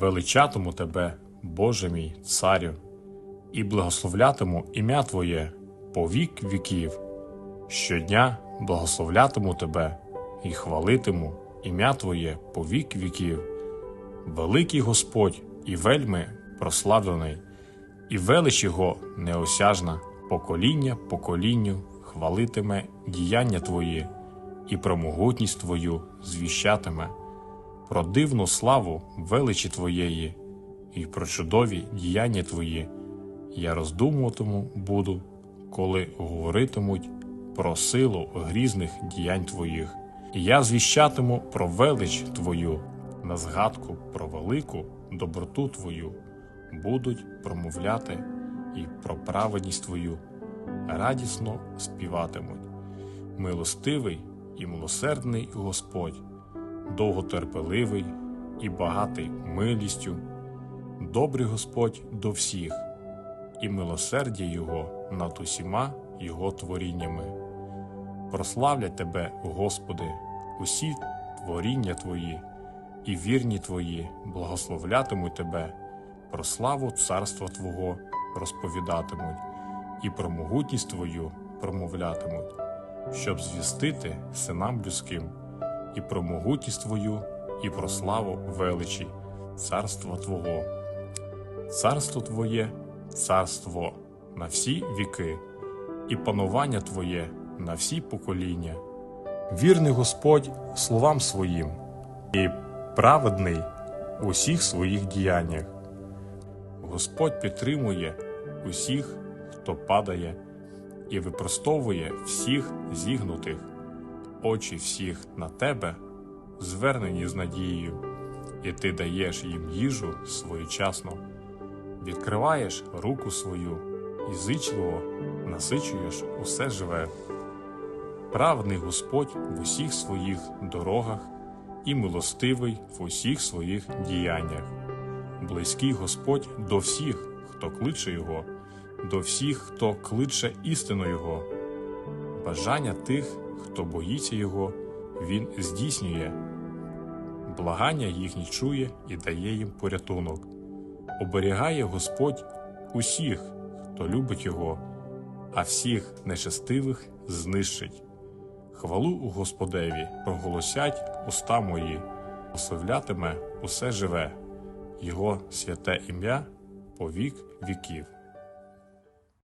Величатиму тебе, Боже мій, царю, і благословлятиму ім'я Твоє по вік віків. Щодня благословлятиму тебе і хвалитиму ім'я Твоє по вік віків. Великий Господь і вельми прославлений, і велич Його неосяжна, покоління поколінню хвалитиме діяння Твої, і про могутність Твою звіщатиме, про дивну славу величі Твоєї, і про чудові діяння Твої. Я роздумуватиму буду, коли говоритимуть про силу грізних діянь Твоїх, і я звіщатиму про велич Твою, на згадку про велику доброту Твою, будуть промовляти і про праведність Твою, радісно співатимуть. Милостивий і милосердний Господь, довготерпеливий і багатий милістю, добрий Господь до всіх, і милосердя Його над усіма Його творіннями. Прославлять Тебе, Господи, усі творіння Твої, і вірні Твої благословлятимуть Тебе, про славу царства Твого розповідатимуть, і про могутність Твою промовлятимуть, щоб звістити синам людським, і про могутність Твою, і про славу величі, царства Твого. Царство Твоє, царство на всі віки, і панування Твоє на всі покоління. Вірний Господь словам своїм, і праведний у всіх своїх діяннях. Господь підтримує усіх, хто падає, і випростовує всіх зігнутих, очі всіх на тебе звернені з надією, і ти даєш їм їжу своєчасно, відкриваєш руку свою і зичливо насичуєш усе живе. Праведний Господь в усіх своїх дорогах і милостивий в усіх своїх діяннях. Близький Господь до всіх, хто кличе Його, до всіх, хто кличе істину Його. Бажання тих, хто боїться Його, Він здійснює. Благання їхні чує і дає їм порятунок. Оберігає Господь усіх, хто любить Його, а всіх нечестивих знищить. Хвалу у Господеві проголосять уста мої, ославлятиме усе живе, Його святе ім'я по вік віків.